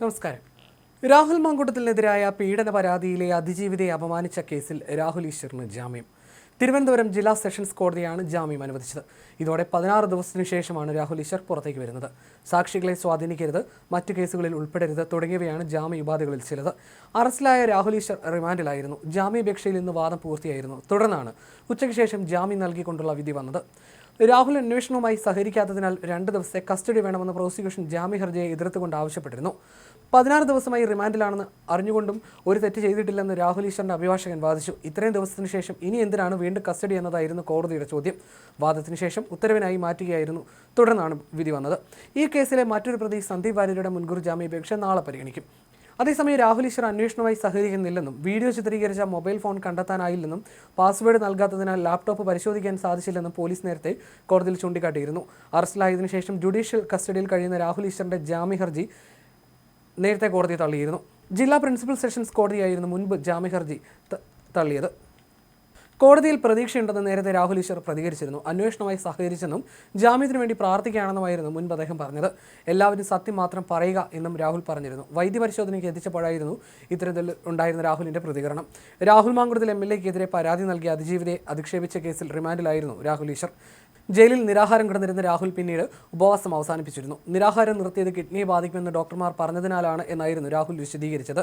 നമസ്കാരം. രാഹുൽ മങ്കൂട്ടത്തിനെതിരായ പീഡന പരാതിയിലെ അതിജീവിതയെ അപമാനിച്ച കേസിൽ രാഹുൽ ഈശ്വറിന് ജാമ്യം. തിരുവനന്തപുരം ജില്ലാ സെഷൻസ് കോടതിയാണ് ജാമ്യം അനുവദിച്ചത്. ഇതോടെ പതിനാറ് ദിവസത്തിനു ശേഷമാണ് രാഹുൽ ഈശ്വർ പുറത്തേക്ക് വരുന്നത്. സാക്ഷികളെ സ്വാധീനിക്കരുത് മറ്റു കേസുകളിൽ ഉൾപ്പെടരുത് തുടങ്ങിയവയാണ് ജാമ്യ ഉപാധികളിൽ ചിലത്. അറസ്റ്റിലായ രാഹുൽ ഈശ്വർ റിമാൻഡിലായിരുന്നു. ജാമ്യാപേക്ഷയിൽ നിന്ന് വാദം പൂർത്തിയായിരുന്നു. തുടർന്നാണ് ഉച്ചയ്ക്ക് ശേഷം ജാമ്യം നൽകിക്കൊണ്ടുള്ള വിധി വന്നത്. രാഹുൽ അന്വേഷണവുമായി സഹകരിക്കാത്തതിനാൽ രണ്ട് ദിവസത്തെ കസ്റ്റഡി വേണമെന്ന് പ്രോസിക്യൂഷൻ ജാമ്യ ഹർജിയെ എതിർത്തുകൊണ്ട് ആവശ്യപ്പെട്ടിരുന്നു. പതിനാറ് ദിവസമായി റിമാൻഡിലാണെന്ന് അറിഞ്ഞുകൊണ്ടും ഒരു തെറ്റ് ചെയ്തിട്ടില്ലെന്ന് രാഹുൽ ഈശ്വറിന്റെ അഭിഭാഷകൻ വാദിച്ചു. ഇത്രയും ദിവസത്തിന് ശേഷം ഇനി എന്തിനാണ് വീണ്ടും കസ്റ്റഡി എന്നതായിരുന്നു കോടതിയുടെ ചോദ്യം. വാദത്തിന് ശേഷം ഉത്തരവിനായി മാറ്റുകയായിരുന്നു. തുടർന്നാണ് വിധി വന്നത്. ഈ കേസിലെ മറ്റൊരു പ്രതി സന്ദീപ് വാര്യരുടെ മുൻകൂർ ജാമ്യാപേക്ഷ നാളെ പരിഗണിക്കും. അതേസമയം രാഹുൽ ഈശ്വർ അന്വേഷണവുമായി സഹകരിക്കുന്നില്ലെന്നും വീഡിയോ ചിത്രീകരിച്ച മൊബൈൽ ഫോൺ കണ്ടെത്താനായില്ലെന്നും പാസ്വേഡ് നൽകാത്തതിനാൽ ലാപ്ടോപ്പ് പരിശോധിക്കാൻ സാധിച്ചില്ലെന്നും പോലീസ് നേരത്തെ കോടതിയിൽ ചൂണ്ടിക്കാട്ടിയിരുന്നു. അറസ്റ്റിലായതിനു ശേഷം ജുഡീഷ്യൽ കസ്റ്റഡിയിൽ കഴിയുന്ന രാഹുൽ ഈശ്വറിന്റെ ജാമ്യ ഹർജി നേരത്തെ കോടതി തള്ളിയിരുന്നു. ജില്ലാ പ്രിൻസിപ്പൽ സെഷൻസ് കോടതിയായിരുന്നു മുൻപ് ജാമ്യ ഹർജി തള്ളിയത്. കോടതിയിൽ പ്രതീക്ഷയുണ്ടെന്ന് നേരത്തെ രാഹുൽ ഈശ്വർ പ്രതികരിച്ചിരുന്നു. അന്വേഷണവുമായി സഹകരിച്ചെന്നും ജാമ്യത്തിനു വേണ്ടി പ്രാർത്ഥിക്കുകയാണെന്നുമായിരുന്നു മുൻപ് അദ്ദേഹം പറഞ്ഞത്. എല്ലാവരും സത്യം മാത്രം പറയുക എന്നും രാഹുൽ പറഞ്ഞിരുന്നു. വൈദ്യപരിശോധനയ്ക്ക് എത്തിച്ചപ്പോഴായിരുന്നു ഇത്തരത്തിൽ ഉണ്ടായിരുന്ന രാഹുലിന്റെ പ്രതികരണം. രാഹുൽ മാങ്കുടത്തിൽ എം എൽ എക്കെതിരെ പരാതി നൽകിയ അതിജീവിതയെ അധിക്ഷേപിച്ച കേസിൽ റിമാൻഡിലായിരുന്നു രാഹുൽ ഈശ്വർ. ജയിലിൽ നിരാഹാരം കിടന്നിരുന്ന രാഹുൽ പിന്നീട് ഉപവാസം അവസാനിപ്പിച്ചിരുന്നു. നിരാഹാരം നിർത്തിയത് കിഡ്നിയെ ബാധിക്കുമെന്ന് ഡോക്ടർമാർ പറഞ്ഞതിനാലാണ് എന്നായിരുന്നു രാഹുൽ വിശദീകരിച്ചത്.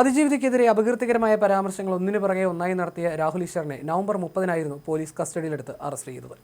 അതിജീവിതയ്ക്കെതിരെ അപകീർത്തികരമായ പരാമർശങ്ങൾ ഒന്നിനു പുറകെ ഒന്നായി നടത്തിയ രാഹുൽ ഈശ്വറിനെ നവംബർ മുപ്പതിനായിരുന്നു പോലീസ് കസ്റ്റഡിയിലെടുത്ത് അറസ്റ്റ് ചെയ്തത്.